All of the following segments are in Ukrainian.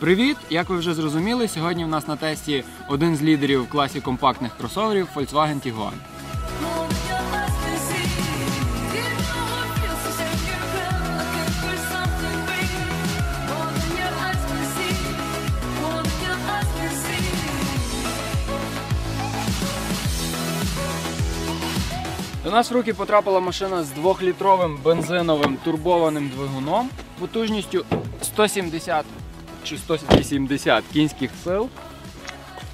Привіт! Як ви вже зрозуміли, сьогодні в нас на тесті один з лідерів в класі компактних кросоверів Volkswagen Tiguan. До нас в руки потрапила машина з 2-літровим бензиновим турбованим двигуном потужністю 170 чи 180 кінських сил.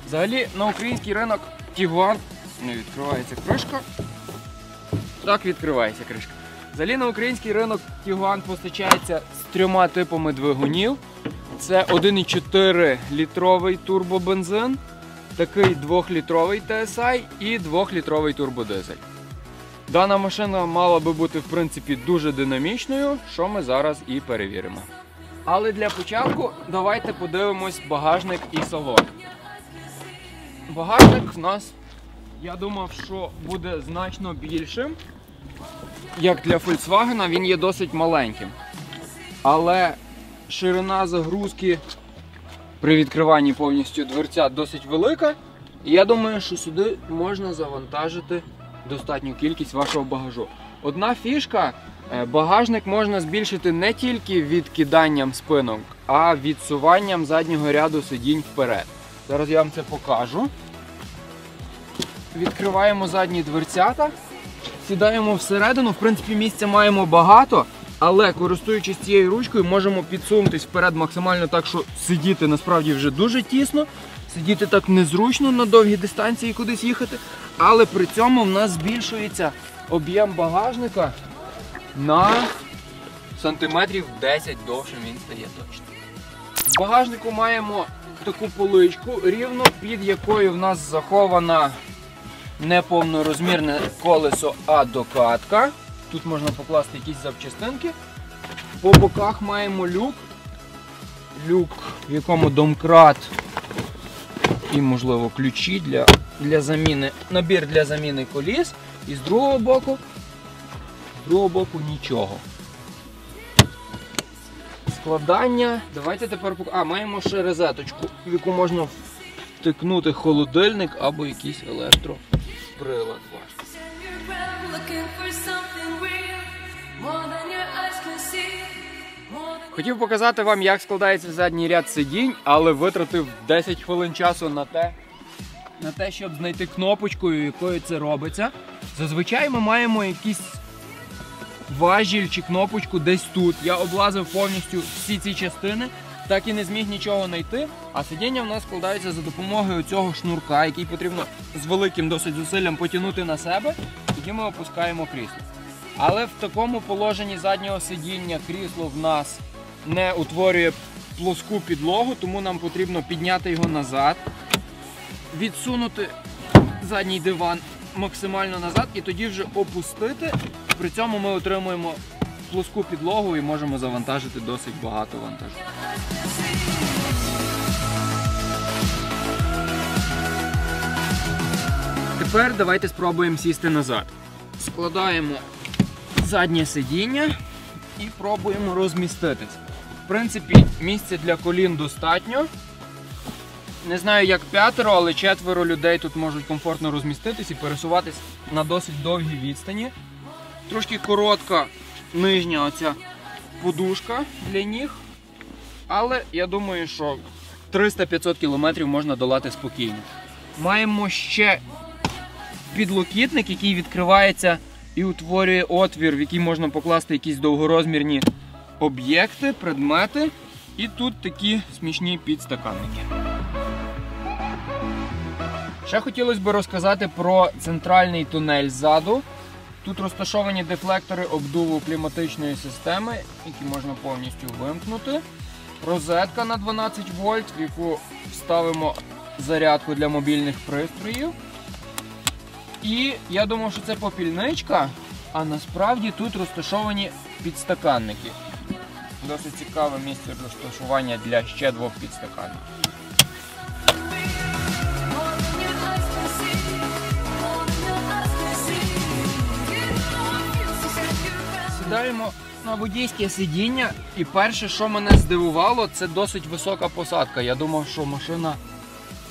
Взагалі на український ринок Tiguan не відкривається кришка. Так відкривається кришка. Взагалі на український ринок Tiguan постачається з трьома типами двигунів. Це 1,4 літровий турбобензин, такий 2-літровий TSI і 2-літровий турбодизель. Дана машина мала би бути в принципі дуже динамічною, що ми зараз і перевіримо. Але для початку давайте подивимось багажник і салон. Багажник в нас, я думав, що буде значно більшим. Як для Volkswagen, він є досить маленьким. Але ширина загрузки при відкриванні повністю дверця досить велика. І я думаю, що сюди можна завантажити достатню кількість вашого багажу. Одна фішка, е, багажник можна збільшити не тільки відкиданням спинок, а відсуванням заднього ряду сидінь вперед. Зараз я вам це покажу. Відкриваємо задні дверцята, сідаємо всередину. В принципі, місця маємо багато, але користуючись цією ручкою, можемо підсунутись вперед максимально так, що сидіти насправді вже дуже тісно. Сидіти так незручно на довгій дистанції кудись їхати, але при цьому в нас збільшується об'єм багажника на сантиметрів 10 довше він стає точно. В багажнику маємо таку поличку, рівно під якою в нас захована не повнорозмірне колесо, а докатка. Тут можна покласти якісь запчастинки. По боках маємо люк. Люк, в якому домкрат і, можливо, ключі для, для заміни, набір для заміни коліс. І з другого боку, з другого боку нічого. Складання. Давайте тепер пок- А, маємо ще розеточку, в яку можна втикнути холодильник або якийсь електроприлад ваш. Хотів показати вам, як складається задній ряд сидінь, але витратив 10 хвилин часу на те, на те, щоб знайти кнопочкою, якою це робиться. Зазвичай ми маємо якийсь важіль чи кнопочку десь тут. Я облазив повністю всі ці частини, так і не зміг нічого знайти. А сидіння в нас складається за допомогою цього шнурка, який потрібно з великим досить зусиллям потягнути на себе, тоді ми опускаємо крісло. Але в такому положенні заднього сидіння крісло в нас не утворює плоску підлогу, тому нам потрібно підняти його назад, відсунути задній диван максимально назад і тоді вже опустити. При цьому ми отримуємо плоску підлогу і можемо завантажити досить багато вантажу. Тепер давайте спробуємо сісти назад. Складаємо заднє сидіння і пробуємо розміститись. В принципі, місця для колін достатньо. Не знаю, як п'ятеро, але четверо людей тут можуть комфортно розміститись і пересуватись на досить довгій відстані. Трошки коротка нижня оця подушка для ніг. Але я думаю, що 300-500 кілометрів можна долати спокійно. Маємо ще підлокітник, який відкривається і утворює отвір, в який можна покласти якісь довгорозмірні об'єкти, предмети. І тут такі смішні підстаканники. Ще хотілося б розказати про центральний тунель ззаду. Тут розташовані дефлектори обдуву кліматичної системи, які можна повністю вимкнути. Розетка на 12 вольт, в яку вставимо зарядку для мобільних пристроїв. І я думав, що це попільничка, а насправді тут розташовані підстаканники. Досить цікаве місце розташування для ще двох підстаканників. Сідаємо на водійське сидіння, і перше, що мене здивувало, це досить висока посадка. Я думав, що машина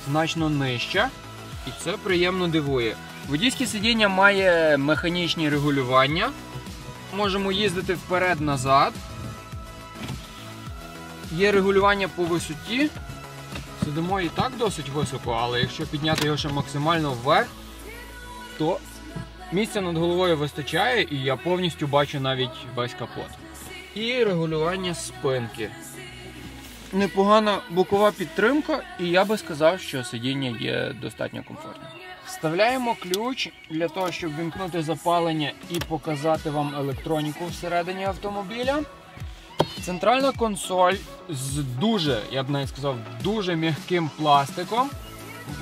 значно нижча, і це приємно дивує. Водійське сидіння має механічні регулювання. Можемо їздити вперед-назад. Є регулювання по висоті. Сидимо і так досить високо, але якщо підняти його ще максимально вверх, то Місця над головою вистачає, і я повністю бачу навіть весь капот. І регулювання спинки. Непогана бокова підтримка, і я би сказав, що сидіння є достатньо комфортним. Вставляємо ключ для того, щоб вімкнути запалення і показати вам електроніку всередині автомобіля. Центральна консоль з дуже, я б навіть сказав, дуже м'яким пластиком.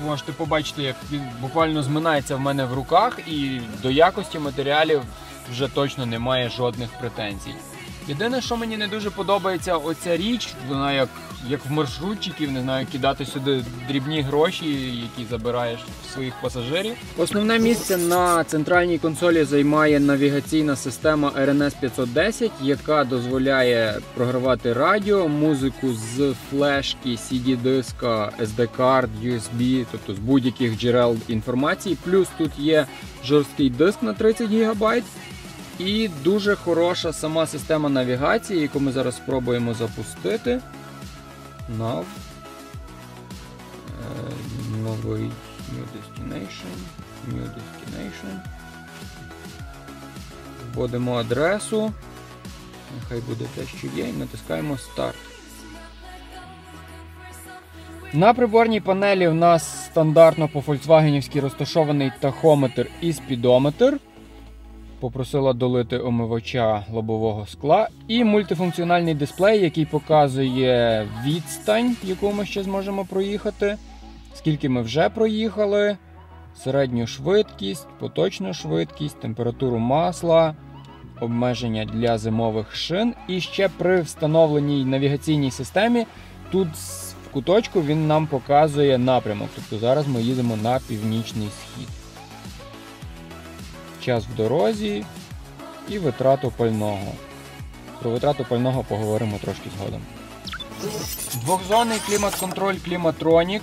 Можете побачити, як він буквально зминається в мене в руках, і до якості матеріалів вже точно немає жодних претензій. Єдине, що мені не дуже подобається, оця річ, вона як, як в маршрутчиків, не знаю, кидати сюди дрібні гроші, які забираєш своїх пасажирів. Основне місце на центральній консолі займає навігаційна система RNS 510, яка дозволяє програвати радіо, музику з флешки, CD-диска, SD-карт, USB, тобто з будь-яких джерел інформації. Плюс тут є жорсткий диск на 30 ГБ. І дуже хороша сама система навігації, яку ми зараз спробуємо запустити. Nav. Е, Новий New Destination. New Destination. Вводимо адресу. Нехай буде те, що є, і натискаємо Start. На приборній панелі в нас стандартно по Volkswagen розташований тахометр і спідометр попросила долити омивача лобового скла і мультифункціональний дисплей, який показує відстань, яку ми ще зможемо проїхати, скільки ми вже проїхали, середню швидкість, поточну швидкість, температуру масла, обмеження для зимових шин. І ще при встановленій навігаційній системі тут в куточку він нам показує напрямок. Тобто зараз ми їдемо на північний схід час в дорозі і витрату пального. Про витрату пального поговоримо трошки згодом. Двохзонний клімат-контроль Кліматронік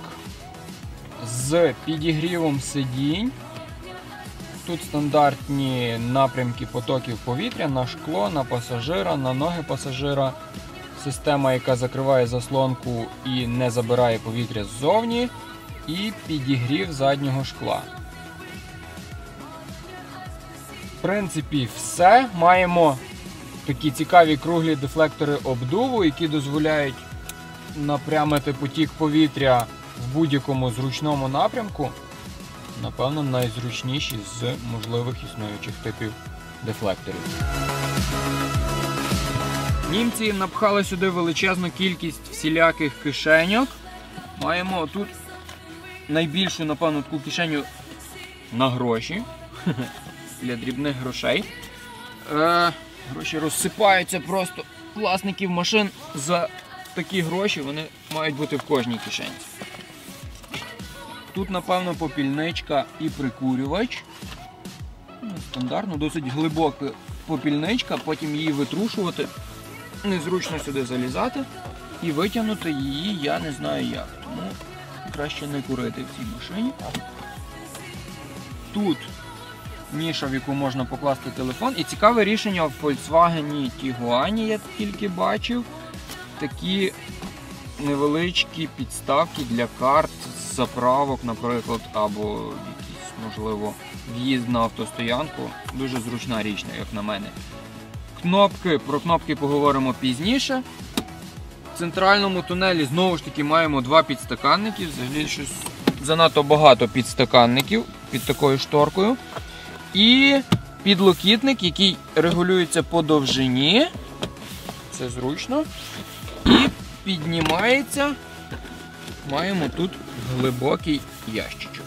з підігрівом сидінь. Тут стандартні напрямки потоків повітря на шкло, на пасажира, на ноги пасажира. Система, яка закриває заслонку і не забирає повітря ззовні. І підігрів заднього шкла. В принципі, все. Маємо такі цікаві круглі дефлектори обдуву, які дозволяють напрямити потік повітря в будь-якому зручному напрямку. Напевно, найзручніші з можливих існуючих типів дефлекторів. Німці напхали сюди величезну кількість всіляких кишеньок. Маємо тут найбільшу, напевно, таку кишеню на гроші для дрібних грошей. Е, гроші розсипаються просто власників машин за такі гроші, вони мають бути в кожній кишені. Тут, напевно, попільничка і прикурювач. Ну, Стандартно, досить глибока попільничка, потім її витрушувати. Незручно сюди залізати і витягнути її я не знаю як. Тому краще не курити в цій машині. Тут ніша, в яку можна покласти телефон. І цікаве рішення в Volkswagen Tiguan я тільки бачив. Такі невеличкі підставки для карт, заправок, наприклад, або якийсь, можливо, в'їзд на автостоянку. Дуже зручна річ, як на мене. Кнопки, про кнопки поговоримо пізніше. В центральному тунелі знову ж таки маємо два підстаканники. Взагалі щось занадто багато підстаканників під такою шторкою. І підлокітник, який регулюється по довжині. Це зручно. І піднімається. Маємо тут глибокий ящичок.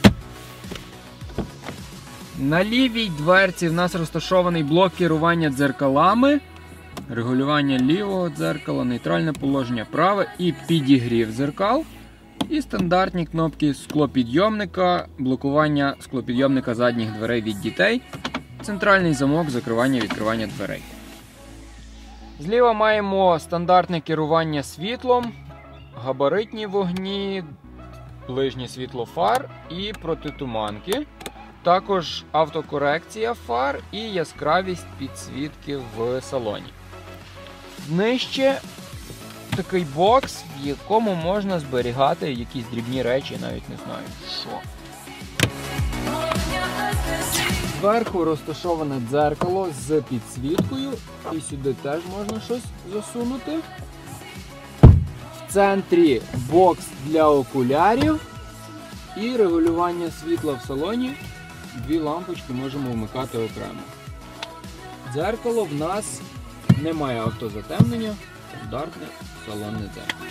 На лівій дверці в нас розташований блок керування дзеркалами. регулювання лівого дзеркала, нейтральне положення праве і підігрів дзеркал. І стандартні кнопки склопідйомника, блокування склопідйомника задніх дверей від дітей, центральний замок закривання відкривання дверей. Зліва маємо стандартне керування світлом, габаритні вогні, ближнє світло фар і протитуманки. Також автокорекція фар і яскравість підсвітки в салоні. Нижче такий бокс, в якому можна зберігати якісь дрібні речі, навіть не знаю що. Зверху розташоване дзеркало з підсвіткою, і сюди теж можна щось засунути. В центрі бокс для окулярів і регулювання світла в салоні. Дві лампочки можемо вмикати окремо. Дзеркало в нас немає автозатемнення, стандартне салонне дзеркало.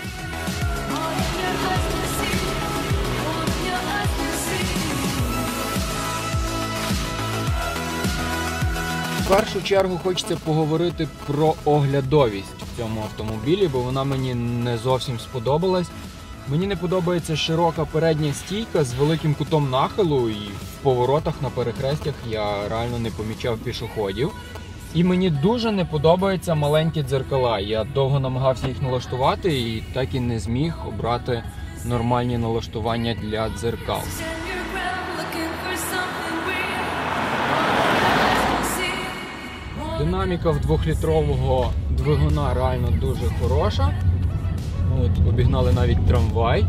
В першу чергу хочеться поговорити про оглядовість в цьому автомобілі, бо вона мені не зовсім сподобалась. Мені не подобається широка передня стійка з великим кутом нахилу, і в поворотах на перехрестях я реально не помічав пішоходів. І мені дуже не подобаються маленькі дзеркала. Я довго намагався їх налаштувати і так і не зміг обрати нормальні налаштування для дзеркал. Динаміка в двохлітрового двигуна реально дуже хороша. Ну, От, обігнали навіть трамвай.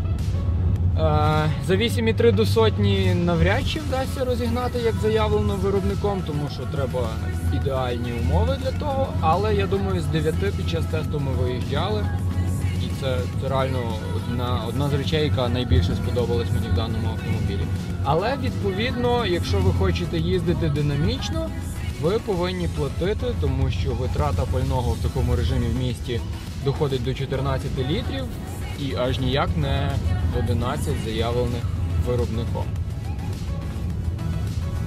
Е, за 8,3 до сотні навряд чи вдасться розігнати, як заявлено виробником, тому що треба ідеальні умови для того. Але я думаю, з 9 під час тесту ми виїжджали. І це, це реально одна, одна з речей, яка найбільше сподобалась мені в даному автомобілі. Але відповідно, якщо ви хочете їздити динамічно, ви повинні платити, тому що витрата пального в такому режимі в місті доходить до 14 літрів і аж ніяк не 11 заявлених виробником.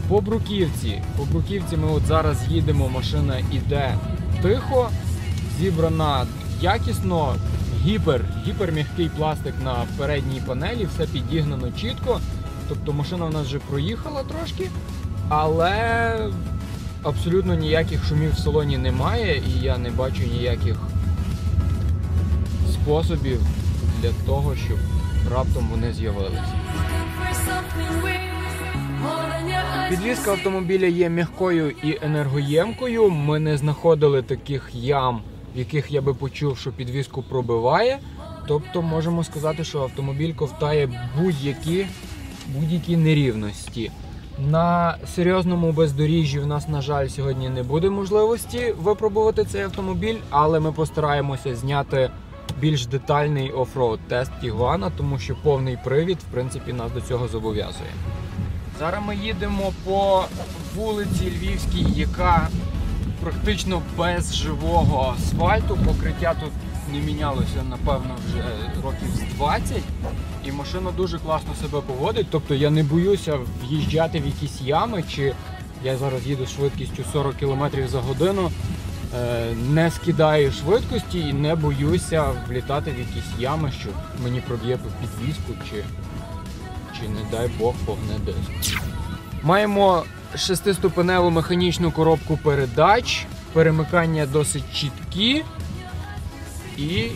По бруківці. По бруківці ми от зараз їдемо, машина іде тихо, зібрана якісно, гіпер, гіперм'який пластик на передній панелі, все підігнано чітко. Тобто машина в нас вже проїхала трошки, але абсолютно ніяких шумів в салоні немає, і я не бачу ніяких способів для того, щоб раптом вони з'явилися. Підвізка автомобіля є м'якою і енергоємкою. Ми не знаходили таких ям, в яких я би почув, що підвізку пробиває. Тобто можемо сказати, що автомобіль ковтає будь-які будь-які нерівності. На серйозному бездоріжжі в нас, на жаль, сьогодні не буде можливості випробувати цей автомобіль, але ми постараємося зняти більш детальний оффроуд тест Тігуана, тому що повний привід, в принципі, нас до цього зобов'язує. Зараз ми їдемо по вулиці Львівській, яка практично без живого асфальту. Покриття тут не мінялося, напевно, вже років з 20. І машина дуже класно себе поводить. Тобто я не боюся в'їжджати в якісь ями, чи я зараз їду швидкістю 40 км за годину, не скидаю швидкості і не боюся влітати в якісь ями, що мені проб'є підвіску, чи, чи не дай Бог погне диск. Маємо шестиступеневу механічну коробку передач, перемикання досить чіткі і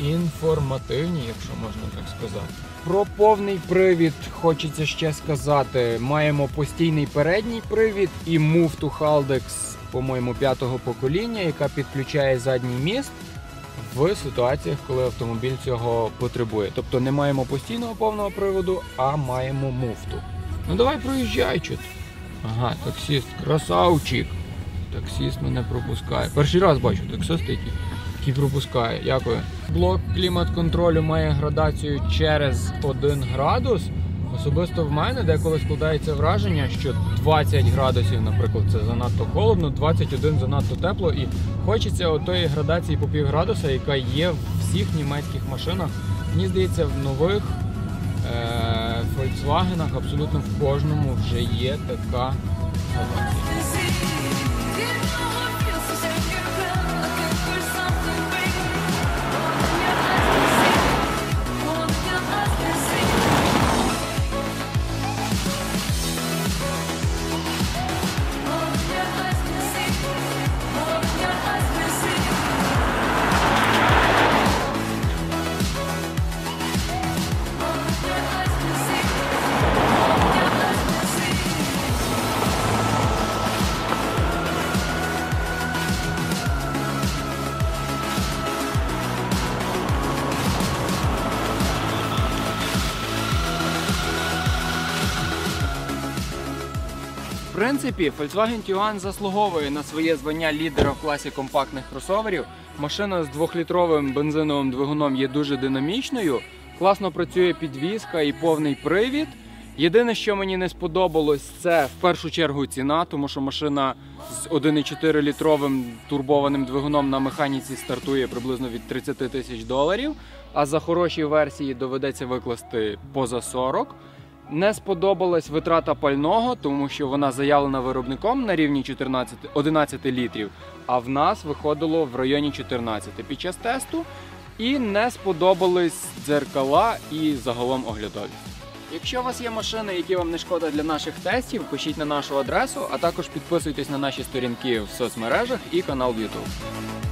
інформативні, якщо можна так сказати. Про повний привід хочеться ще сказати. Маємо постійний передній привід і муфту Haldex, по-моєму, п'ятого покоління, яка підключає задній міст в ситуаціях, коли автомобіль цього потребує. Тобто не маємо постійного повного приводу, а маємо муфту. Ну давай проїжджай чуть. Ага, таксіст, красавчик. Таксіст мене пропускає. Перший раз бачу таксист, який, який пропускає. Дякую. Блок клімат-контролю має градацію через 1 градус. Особисто в мене деколи складається враження, що 20 градусів, наприклад, це занадто холодно, 21 занадто тепло, і хочеться отої градації по пів градуса, яка є в всіх німецьких машинах. Мені здається, в нових е- Volkswagen абсолютно в кожному вже є така градація. Принципі, Volkswagen Tiguan заслуговує на своє звання лідера в класі компактних кросоверів. Машина з двохлітровим бензиновим двигуном є дуже динамічною. Класно працює підвізка і повний привід. Єдине, що мені не сподобалось, це в першу чергу ціна, тому що машина з 1,4 літровим турбованим двигуном на механіці стартує приблизно від 30 тисяч доларів. А за хороші версії доведеться викласти поза 40. Не сподобалась витрата пального, тому що вона заявлена виробником на рівні 14, 11 літрів, а в нас виходило в районі 14 під час тесту. І не сподобались дзеркала і загалом оглядовість. Якщо у вас є машини, які вам не шкода для наших тестів, пишіть на нашу адресу, а також підписуйтесь на наші сторінки в соцмережах і канал в YouTube.